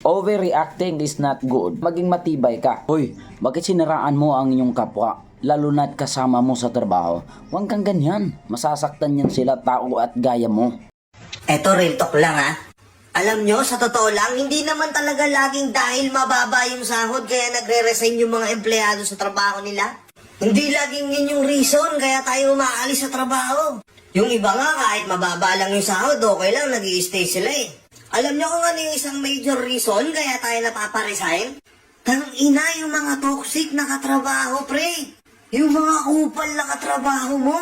Overreacting is not good. Maging matibay ka. Hoy, bakit siniraan mo ang inyong kapwa? Lalo na't kasama mo sa trabaho. Huwag kang ganyan. Masasaktan yan sila tao at gaya mo. Eto, real talk lang ha. Alam nyo, sa totoo lang, hindi naman talaga laging dahil mababa yung sahod kaya nagre-resign yung mga empleyado sa trabaho nila. Hindi laging yun yung reason kaya tayo umaalis sa trabaho. Yung iba nga kahit mababa lang yung sahod, okay lang, nag stay sila eh. Alam nyo kung ano yung isang major reason kaya tayo napaparesign? Tang ina yung mga toxic na katrabaho, pre. Yung mga kupal na katrabaho mo.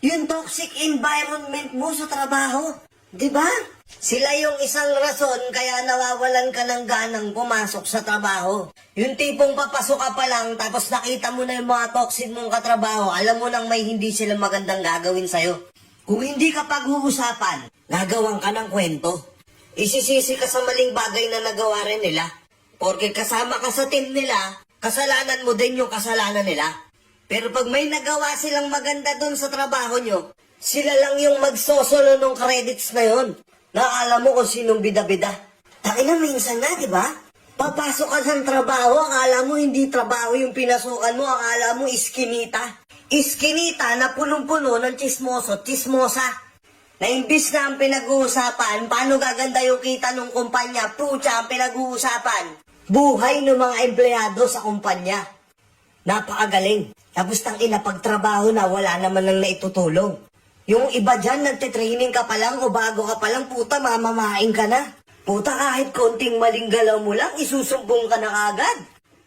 Yung toxic environment mo sa trabaho. Ba? Sila yung isang rason kaya nawawalan ka ng ganang pumasok sa trabaho. Yung tipong papasok ka pa lang tapos nakita mo na yung mga toxic mong katrabaho, alam mo nang may hindi sila magandang gagawin sa'yo. Kung hindi ka pag-uusapan, gagawan ka ng kwento. Isisisi ka sa maling bagay na nagawa rin nila. Porque kasama ka sa team nila, kasalanan mo din yung kasalanan nila. Pero pag may nagawa silang maganda doon sa trabaho nyo, sila lang yung magsosolo ng credits na yon. Naala mo kung sinong bida-bida. Takina minsan na, di ba? Papasok ka sa trabaho, akala mo hindi trabaho yung pinasukan mo, akala mo iskinita. Iskinita na punong-puno ng chismoso, chismosa. Na imbis na ang pinag-uusapan, paano gaganda yung kita ng kumpanya, pucha ang pinag-uusapan. Buhay ng mga empleyado sa kumpanya. Napakagaling. Tapos tang ina pagtrabaho na wala naman lang naitutulong. Yung iba dyan, nagtitraining ka pa lang o bago ka pa lang, puta, mamamain ka na. Puta, kahit konting maling galaw mo lang, isusumbong ka na agad.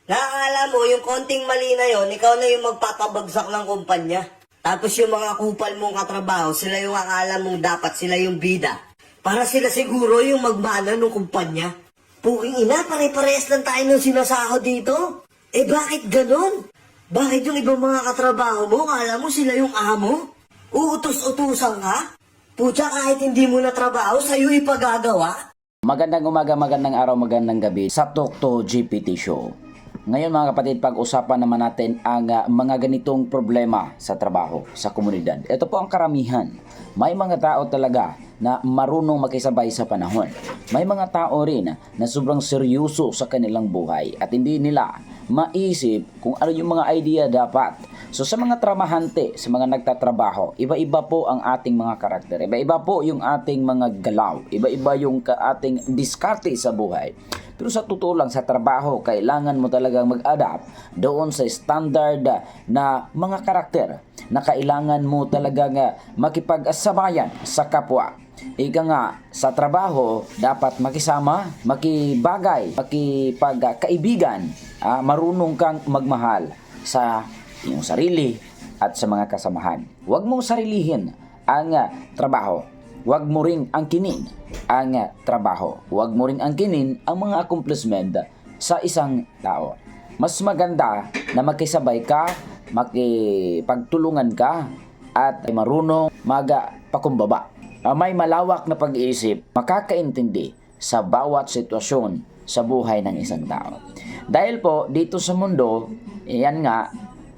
Nakakala mo, yung konting mali na yon, ikaw na yung magpapabagsak ng kumpanya. Tapos yung mga kupal mong katrabaho, sila yung akala mong dapat sila yung bida. Para sila siguro yung magmana ng kumpanya. Puking ina, pare-parehas lang tayo ng sinasahod dito. Eh bakit ganon? Bakit yung ibang mga katrabaho mo, kala mo sila yung amo? Uutos-utusan ka? Pucha, kahit hindi mo na trabaho, sa'yo ipagagawa? Magandang umaga, magandang araw, magandang gabi sa Talk to GPT Show. Ngayon mga kapatid, pag-usapan naman natin ang ah, mga ganitong problema sa trabaho, sa komunidad. Ito po ang karamihan. May mga tao talaga na marunong makisabay sa panahon. May mga tao rin na sobrang seryoso sa kanilang buhay at hindi nila maisip kung ano yung mga idea dapat. So sa mga tramahante, sa mga nagtatrabaho, iba-iba po ang ating mga karakter. Iba-iba po yung ating mga galaw. Iba-iba yung ating diskarte sa buhay. Pero sa totoo lang, sa trabaho, kailangan mo talagang mag-adapt doon sa standard na mga karakter na kailangan mo talagang makipag-sabayan sa kapwa. Ika nga, sa trabaho, dapat makisama, makibagay, makipagkaibigan, ah, marunong kang magmahal sa iyong sarili at sa mga kasamahan. Huwag mong sarilihin ang ah, trabaho. Huwag mo ring angkinin ang ah, trabaho. Huwag mo ring angkinin ang mga accomplishment sa isang tao. Mas maganda na makisabay ka, makipagtulungan ka, at marunong magpakumbaba. Ah, may malawak na pag-iisip, makakaintindi sa bawat sitwasyon sa buhay ng isang tao. Dahil po, dito sa mundo, yan nga,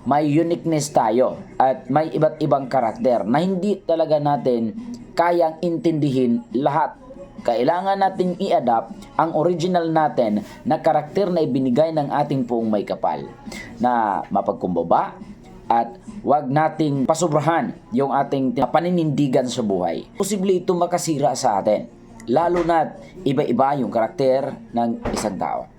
may uniqueness tayo at may iba't ibang karakter na hindi talaga natin kayang intindihin lahat. Kailangan nating i-adapt ang original natin na karakter na ibinigay ng ating poong may kapal na mapagkumbaba at wag nating pasubrahan yung ating paninindigan sa buhay. Posible ito makasira sa atin, lalo na iba-iba yung karakter ng isang tao.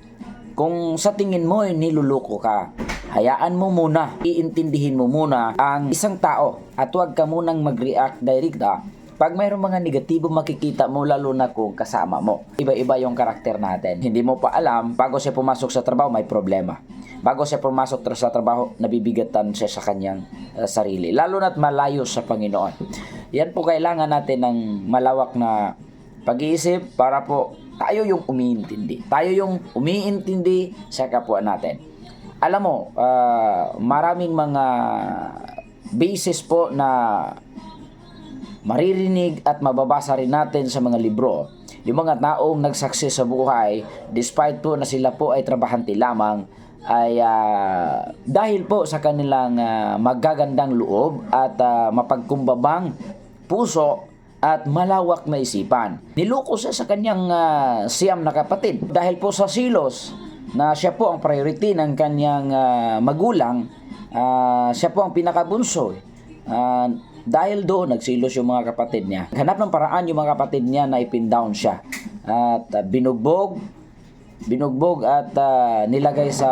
Kung sa tingin mo niluloko ka, hayaan mo muna, iintindihin mo muna ang isang tao at huwag ka munang mag-react direct ah, pag mayroong mga negatibo makikita mo lalo na kung kasama mo. Iba-iba yung karakter natin. Hindi mo pa alam, bago siya pumasok sa trabaho may problema. Bago siya pumasok sa trabaho, nabibigatan siya sa kanyang uh, sarili. Lalo na't malayo sa Panginoon. Yan po kailangan natin ng malawak na pag-iisip para po tayo yung umiintindi. Tayo yung umiintindi sa kapwa natin. Alam mo, ah, maraming mga basis po na maririnig at mababasa rin natin sa mga libro. Yung mga taong nagsakses sa buhay, despite po na sila po ay trabahante lamang, ay ah, dahil po sa kanilang ah, magagandang loob at ah, mapagkumbabang puso, at malawak na isipan. Niloko siya sa kanyang ah, siyam na kapatid dahil po sa silos na siya po ang priority ng kanyang ah, magulang, ah, siya po ang pinakabunso. Ah, dahil doon, nagsilos yung mga kapatid niya. Hanap ng paraan yung mga kapatid niya na ipin down siya. At ah, binugbog, binugbog at ah, nilagay sa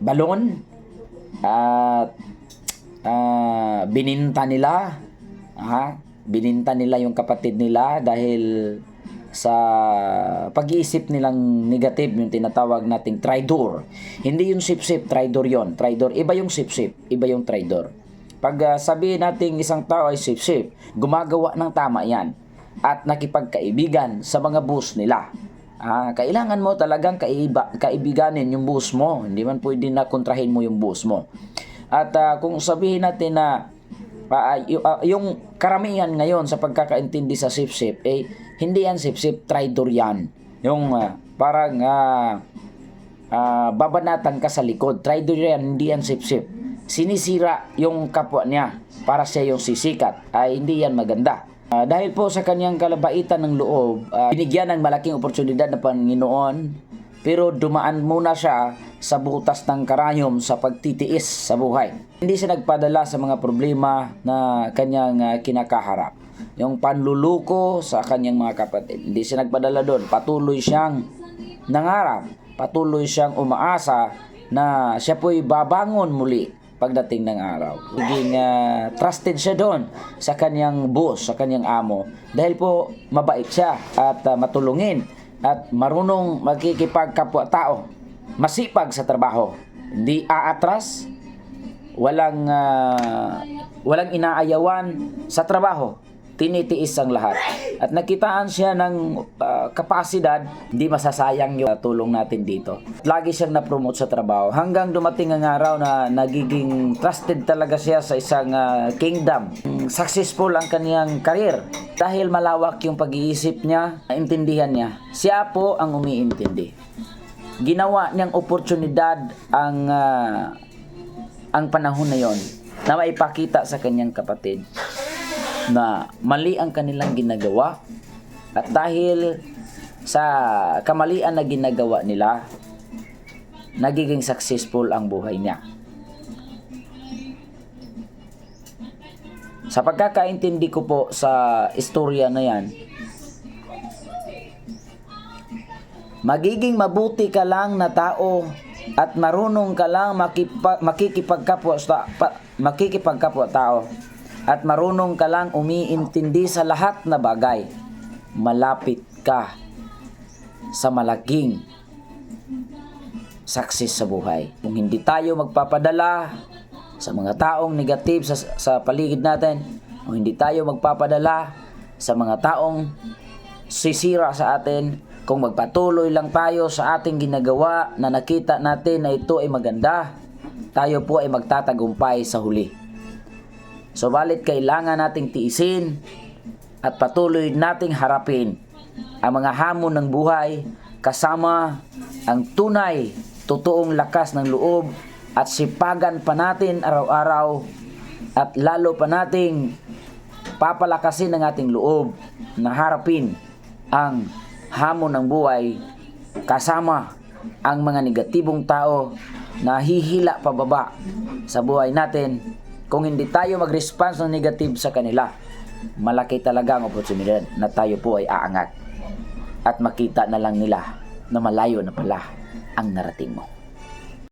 balon. At ah, bininta nila. Ha bininta nila yung kapatid nila dahil sa pag-iisip nilang negative yung tinatawag nating traidor. Hindi yung sip-sip traidor yon traidor. Iba yung sip-sip iba yung traidor pag ah, sabihin nating isang tao ay sip-sip gumagawa ng tama yan at nakipagkaibigan sa mga boss nila Ah, kailangan mo talagang kaiba, kaibiganin yung boss mo. Hindi man pwede na kontrahin mo yung boss mo. At ah, kung sabihin natin na y- ah, yung karamihan ngayon sa pagkakaintindi sa sip-sip, eh, hindi yan sip-sip, traidor yan. Yung ah, parang ah, ah, babanatan ka sa likod. Traidor yan, hindi yan sip-sip. Sinisira yung kapwa niya para siya yung sisikat. Ay, hindi yan maganda. Ah, dahil po sa kanyang kalabaitan ng loob, ah, binigyan ng malaking oportunidad na Panginoon, pero dumaan muna siya sa butas ng karayom sa pagtitiis sa buhay. Hindi siya nagpadala sa mga problema na kanyang ah, kinakaharap. Yung panluluko sa kanyang mga kapatid. Hindi siya nagpadala doon. Patuloy siyang nangarap. Patuloy siyang umaasa na siya po'y babangon muli pagdating ng araw. Naging ah, trusted siya doon sa kanyang boss, sa kanyang amo. Dahil po mabait siya at ah, matulungin at marunong magkikipagkapwa-tao. Masipag sa trabaho. Hindi aatras, walang ah, walang inaayawan sa trabaho tinitiis ang lahat. At nakitaan siya ng ah, kapasidad hindi masasayang yung tulong natin dito. Lagi siyang na-promote sa trabaho. Hanggang dumating ang araw na nagiging trusted talaga siya sa isang ah, kingdom. Successful ang kaniyang career. Dahil malawak yung pag-iisip niya naintindihan niya. Siya po ang umiintindi. Ginawa niyang oportunidad ang ah, ang panahon na yon na maipakita sa kanyang kapatid na mali ang kanilang ginagawa. At dahil sa kamalian na ginagawa nila nagiging successful ang buhay niya. Sa pagkakaintindi ko po sa istorya na yan magiging mabuti ka lang na tao at marunong ka lang makipa, makikipagkapwa makikipagkapwa tao at marunong ka lang umiintindi sa lahat na bagay malapit ka sa malaking success sa buhay kung hindi tayo magpapadala sa mga taong negative sa, sa paligid natin kung hindi tayo magpapadala sa mga taong sisira sa atin kung magpatuloy lang tayo sa ating ginagawa na nakita natin na ito ay maganda, tayo po ay magtatagumpay sa huli. Subalit kailangan nating tiisin at patuloy nating harapin ang mga hamon ng buhay kasama ang tunay, totoong lakas ng loob at sipagan pa natin araw-araw at lalo pa nating papalakasin ang ating loob na harapin ang hamon ng buhay kasama ang mga negatibong tao na hihila pababa sa buhay natin kung hindi tayo mag-response ng negative sa kanila malaki talaga ang oportunidad na tayo po ay aangat at makita na lang nila na malayo na pala ang narating mo.